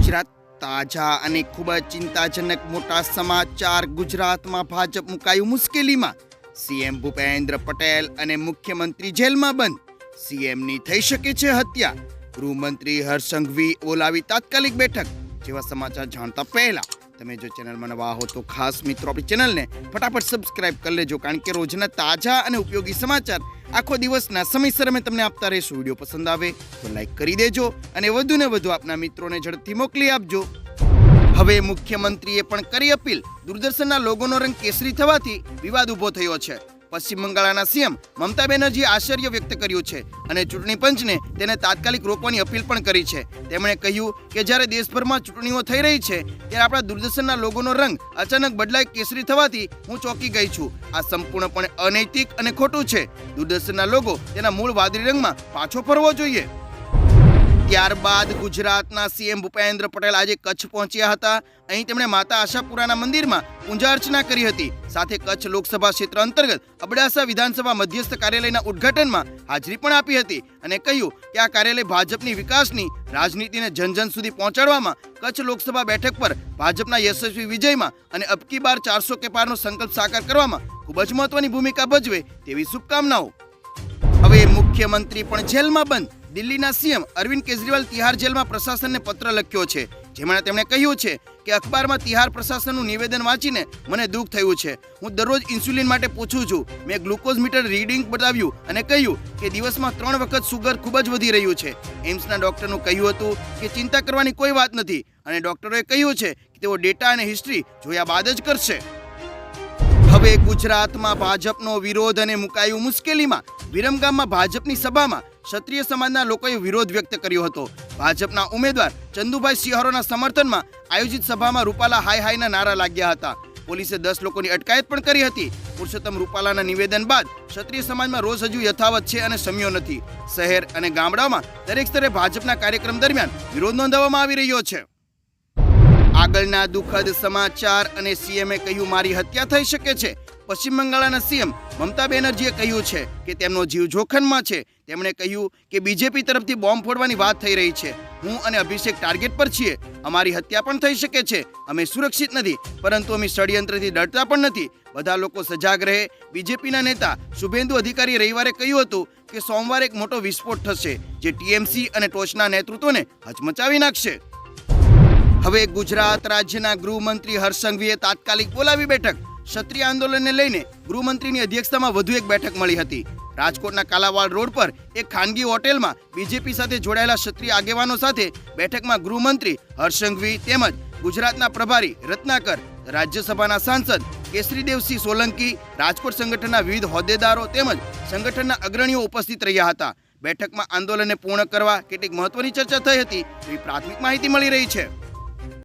ગુજરાત તાજા અને ખૂબ જ ચિંતાજનક મોટા સમાચાર ગુજરાતમાં ભાજપ મુકાયું મુશ્કેલીમાં. સીએમ ભૂપેન્દ્ર પટેલ અને મુખ્યમંત્રી જેલમાં બંધ. સીએમની થઈ શકે છે હત્યા. ગૃહમંત્રી હર્ષંઘવી ઓલાવી તાત્કાલિક બેઠક, જેવા સમાચાર જાણતા પહેલા. તમે જો ચેનલમાં નવા હો તો ખાસ મિત્રો આપણી ચેનલને ફટાફટ સબસ્ક્રાઇબ કરી લેજો, કારણ કે રોજના તાજા અને ઉપયોગી સમાચાર આખો દિવસના સમયસર અમે તમને આપતા રહીશું. વીડિયો પસંદ આવે તો લાઈક કરી દેજો અને વધુ ને વધુ આપના મિત્રોને ઝડપથી મોકલી આપજો. હવે મુખ્યમંત્રીએ પણ કરી અપીલ. દૂરદર્શનના લોગોનો રંગ કેસરી થવાથી વિવાદ ઊભો થયો છે. પશ્ચિમ બંગાળના સીએમ મમતા બેનર્જીએ આશ્ચર્ય વ્યક્ત કર્યું છે અને ચૂંટણી પંચને તેને તાત્કાલિક રોકવાની અપીલ પણ કરી છે. તેમણે કહ્યું કે જ્યારે દેશભરમાં ચૂંટણીઓ થઈ રહી છે, ત્યારે આપણા દૂરદર્શનના લોગોનો રંગ અચાનક બદલાઈ કેસરી થવાથી હું ચોંકી ગઈ છું. આ સંપૂર્ણપણે અનૈતિક અને ખોટું છે. દૂરદર્શનના લોગો તેના મૂળ વાદળી રંગમાં પાછો ફરવો જોઈએ. ત્યારબાદ ગુજરાતના સીએમ ભૂપેન્દ્ર પટેલ આજે કચ્છ પહોંચ્યા હતા. અહીં તેમણે માતા આશાપુરાના મંદિરમાં પૂજા અર્ચના કરી હતી. સાથે કચ્છ લોકસભા ક્ષેત્ર અંતર્ગત અબડાસા વિધાનસભા મધ્યસ્થ કાર્યાલયના ઉદ્ઘાટનમાં હાજરી પણ આપી હતી અને કહ્યું કે આ કાર્યાલય ભાજપની વિકાસની રાજનીતિને જન જન સુધી પહોંચાડવામાં કચ્છ લોકસભા બેઠક પર ભાજપના યશસ્વી વિજયમાં અને અબકી બાર ચારસો કે પારનો સંકલ્પ સાકાર કરવામાં ખૂબ જ મહત્વની ભૂમિકા ભજવે તેવી શુભકામનાઓ. હવે મુખ્યમંત્રી પણ જેલમાં બંધ. દિલ્હીના સીએમ અરવિંદ કેજરીવાલ તિહાર જેલમાં પ્રશાસનને પત્ર લખ્યો છે જેમાં તેમણે કહ્યું છે કે અખબારમાં તિહાર પ્રશાસનનું નિવેદન વાંચીને મને દુઃખ થયું છે. હું દરરોજ ઇન્સ્યુલિન માટે પૂછું છું. મેં ગ્લુકોઝ મીટર રીડિંગ બતાવ્યું અને કહ્યું કે દિવસમાં ત્રણ વખત સુગર ખૂબ જ વધી રહ્યું છે. એમ્સના ડોક્ટરનું કહ્યું હતું કે ચિંતા કરવાની કોઈ વાત નથી અને ડોક્ટરોએ કહ્યું છે કે તેઓ ડેટા અને હિસ્ટ્રી જોયા બાદ જ કરશે. હવે ગુજરાતમાં ભાજપનો વિરોધ અને મુકાયું મુશ્કેલીમાં વિરમગામમાં ભાજપની સભામાં ક્ષત્રિય સમાજના લોકોએ વિરોધ વ્યક્ત કર્યો હતો. ભાજપના ઉમેદવાર ચંદુભાઈ સિંહારોના સમર્થનમાં આયોજિત સભામાં રૂપાલા હાય હાયના નારા લાગ્યા હતા. પોલીસે દસ લોકોની અટકાયત પણ કરી હતી. પુરુષોત્તમ રૂપાલાના નિવેદન બાદ ક્ષત્રિય સમાજમાં રોષ હજુ યથાવત છે અને શમ્યો નથી. શહેર અને ગામડામાં દરેક સ્તરે ભાજપના કાર્યક્રમ દરમિયાન વિરોધ નોંધાવવામાં આવી રહ્યો છે. આગળના દુઃખદ સમાચાર અને સીએમએ કહ્યું, મારી હત્યા થઈ શકે છે. પશ્ચિમ બંગાળના સીએમ મમતા બેનર્જીએ કહ્યું છે કે તેમનો જીવ જોખમમાં છે. તેમણે કહ્યું કે બીજેપી તરફથી બોમ્બ ફોડવાની વાત થઈ રહી છે. હું અને અભિષેક ટાર્ગેટ પર છીએ. અમારી હત્યા પણ થઈ શકે છે. અમે સુરક્ષિત નથી, પરંતુ અમે ષડયંત્રથી ડરતા પણ નથી. બધા લોકો સજાગ રહે. બીજેપીના નેતા શુભેન્દુ અધિકારી રવિવારે કહ્યું હતું કે સોમવારે એક મોટો વિસ્ફોટ થશે, જે ટીએમસી અને ટોચના નેતૃત્વને હચમચાવી નાખશે. હવે ગુજરાત રાજ્યના ગૃહમંત્રી હર્ષ સંઘવીએ તાત્કાલિક બોલાવી બેઠક. ક્ષત્રિય આંદોલનને લઈને ગૃહમંત્રીની અધ્યક્ષતામાં વધુ એક બેઠક મળી હતી. રાજકોટના કાલાવાડ રોડ પર એક ખાનગી હોટેલમાં બીજેપી સાથે જોડાયેલા ક્ષત્રિય આગેવાનો સાથે બેઠકમાં ગૃહમંત્રી હર્ષંઘવી તેમજ ગુજરાતના પ્રભારી રત્નાકર, રાજ્યસભાના સાંસદ કેસરીદેવસિંહ સોલંકી, રાજકોટ સંગઠનના વિવિધ હોદ્દેદારો તેમજ સંગઠનના અગ્રણીઓ ઉપસ્થિત રહ્યા હતા. બેઠકમાં આંદોલનને પૂર્ણ કરવા કેટલીક મહત્વની ચર્ચા થઈ હતી એવી પ્રાથમિક માહિતી મળી રહી છે.